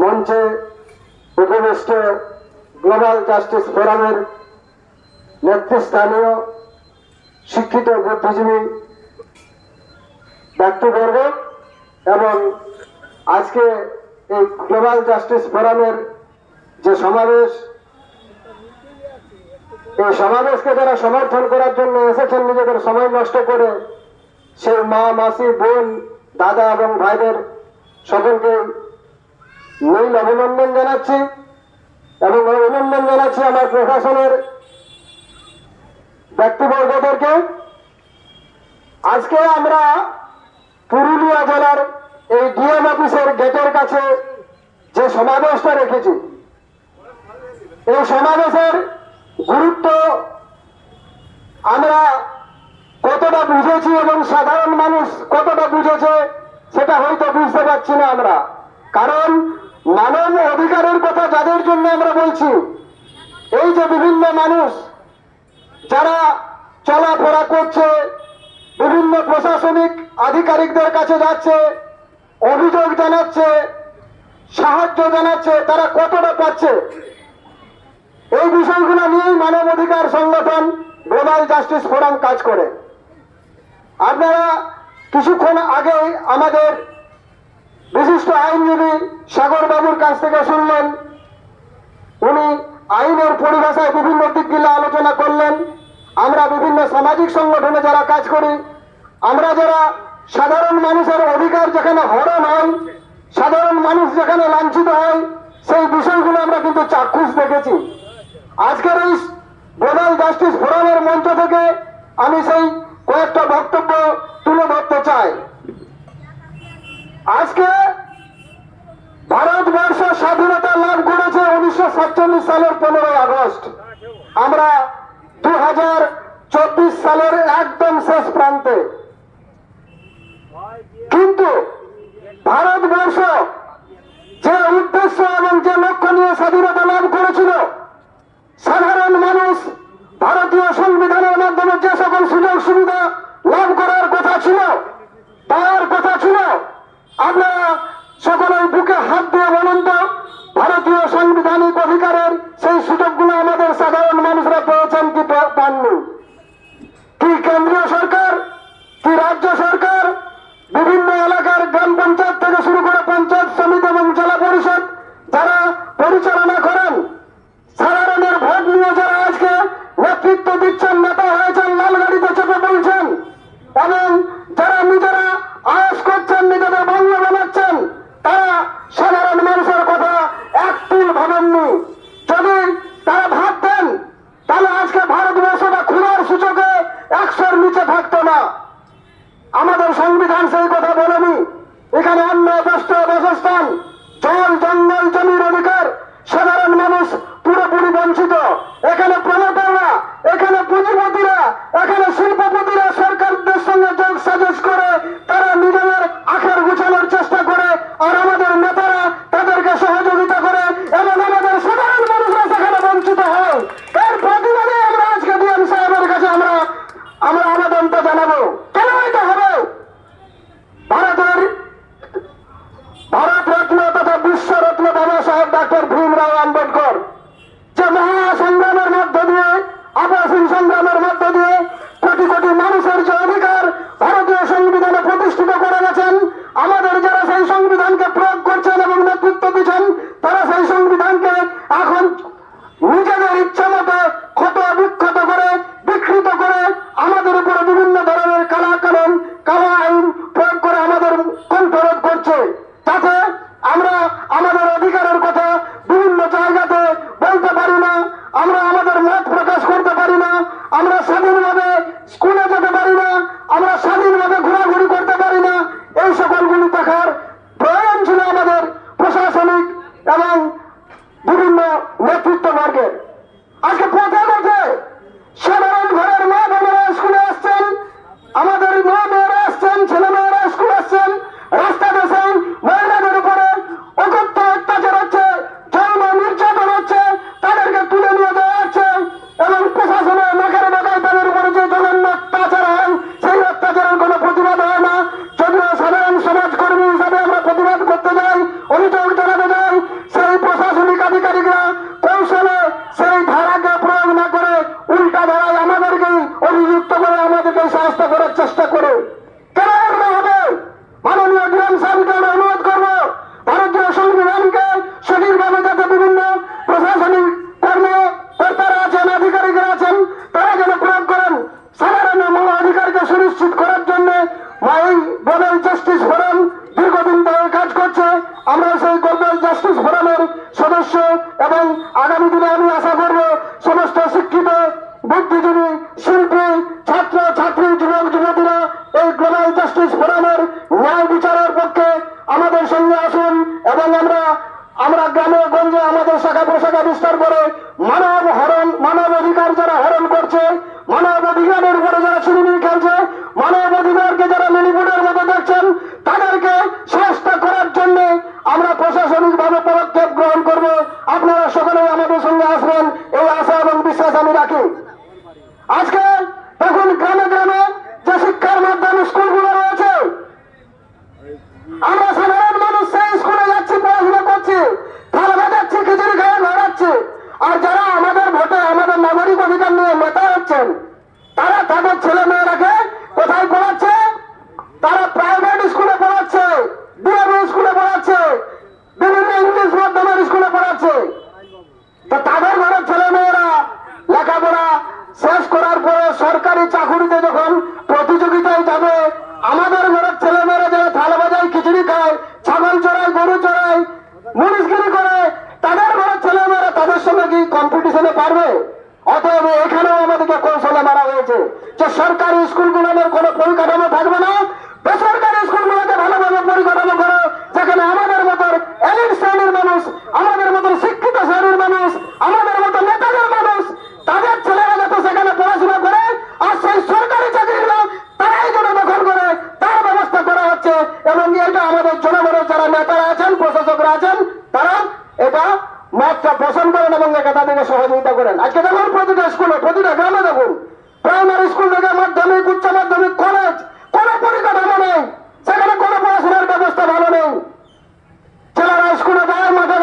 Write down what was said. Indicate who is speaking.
Speaker 1: মঞ্চে উপবিষ্ট global justice ফোরামের নেতৃস্থানীয় শিক্ষিত বুদ্ধিজীবী ব্যক্তিবর্গ এবং আজকে এই গ্লোবাল জাস্টিস ফোরামের যে সমাবেশ, এই সমাবেশকে যারা সমর্থন করার জন্য এসেছেন, নিজেদের সময় নষ্ট করে সেই মা, মাসি, বোন, দাদা এবং ভাইদের সকলকে নীল অভিনন্দন জানাচ্ছি এবং অভিনন্দন জানাচ্ছি আমার প্রশাসনের ব্যক্তিবর্গদেরকে। আজকে আমরা পুরুলিয়া জেলার এই ডিএম অফিসের গেটের কাছে যে সমাবেশটা রেখেছি, এই সমাবেশের গুরুত্ব আমরা কতটা বুঝেছি এবং সাধারণ মানুষ কতটা বুঝেছে সেটা হয়তো বুঝতে পারছি না আমরা। কারণ মানব অধিকারের কথা যাদের জন্য আমরা বলছি। এই যে বিভিন্ন মানুষ যারা চলাফেরা করছে, বিভিন্ন প্রশাসনিক আধিকারিকদের কাছে যাচ্ছে, অভিযোগ জানাচ্ছে, সাহায্য জানাচ্ছে, তারা কতটা পাচ্ছে? এই বিষয়গুলো নিয়েই মানব অধিকার সংগঠন গ্লোবাল জাস্টিস ফোরাম কাজ করে। আপনারা কিছুক্ষণ আগেই আমাদের বিশিষ্ট আইনজীবী সাগর বাবুর কাছ থেকে শুনলেন। উনি আইনের পরিভাষায় বিভিন্ন দিকগুলো আলোচনা করলেন। আমরা বিভিন্ন সামাজিক সংগঠনে যারা কাজ করি, আমরা যারা সাধারণ মানুষের অধিকার যেখানে হরণ হয়, সাধারণ মানুষ যেখানে লাঞ্ছিত হয়, সেই বিষয়গুলো আমরা কিন্তু চাক্ষুষ দেখেছি। আজকের এই গ্লোবাল জাস্টিস ফোরামের মঞ্চ থেকে আমি সেই কয়েকটা বক্তব্য তুলে ধরতে চাই আজকে ভারতবর্ষ স্বাধীনতা লাভ করেছে উনিশশো সালের পনেরোই আগস্ট। আমরা দু হাজার চব্বিশ সালের একদম শেষ প্রান্তে। কিন্তু ভারতবর্ষ যে উদ্দেশ্য এবং যে লক্ষ্য নিয়ে স্বাধীনতা লাভ করেছিল, সাধারণ মানুষ ভারতীয় সংবিধানের মাধ্যমে যে সকল সুযোগ সুবিধা লাভ করার কথা ছিল, পাওয়ার কথা ছিল, আপনারা সকলের বুকে হাত দিয়ে বলুন তো, ভারতীয় সাংবিধানিক অধিকারের আমরা আমাদের অধিকারের কথা বিভিন্ন জায়গাতে বলতে পারি না, আমরা আমাদের মত প্রকাশ করতে পারি না, আমরা স্বাধীনভাবে স্কুলে যেতে নেতা হচ্ছেন তারা তাদের ছেলে মেয়েরাকে কোথায় পড়াচ্ছে? তারা প্রাইভেট স্কুলে পড়াচ্ছে ডিএমই স্কুলে পড়াচ্ছে, বিভিন্ন ইংলিশ মাধ্যমের স্কুলে পড়াচ্ছে। তো তাদের ঘরের ছেলে মেয়েরা লেখাপড়া শেষ করার পরে সরকারি চাকুরিতে যখন প্রতিযোগিতায় যাবে, আমাদের ঘরের ছেলে মেয়েরা যারা থালা বাজায়, খিচুড়ি খায়, ছাগল চড়ায়, গরু চড়ায় মুনিশগিরি করে তাদের ঘরের ছেলে মেয়েরা তাদের সঙ্গে কি কম্পিটিশনে পারবে? অতএব এখানেও আমাদেরকে কৌশলে মারা হয়েছে, যে সরকারি স্কুলগুলোর কোনো পরিকাঠামো থাকবে না, বেসরকারি স্কুলগুলোকে ভালোভাবে পরিকাঠামো করো, যেখানে আমাদের মতন এলিট শ্রেণির মানুষ, আমাদের মতন শিক্ষিত শ্রেণির মানুষ, আমাদের শাসন করেন এবং একাডেমিকে সহযোগিতা করেন। আজকে দেখুন প্রতিটা স্কুলে, প্রতিটা গ্রামে দেখুন। প্রাইমারি স্কুল থেকে মাধ্যমিক, উচ্চ মাধ্যমিক কলেজ কোনো পরিকাঠামো নেই। সেখানে কোনো পড়াশোনার ব্যবস্থা ভালো নেই। ছেলেরা স্কুলে যায়, মাঠে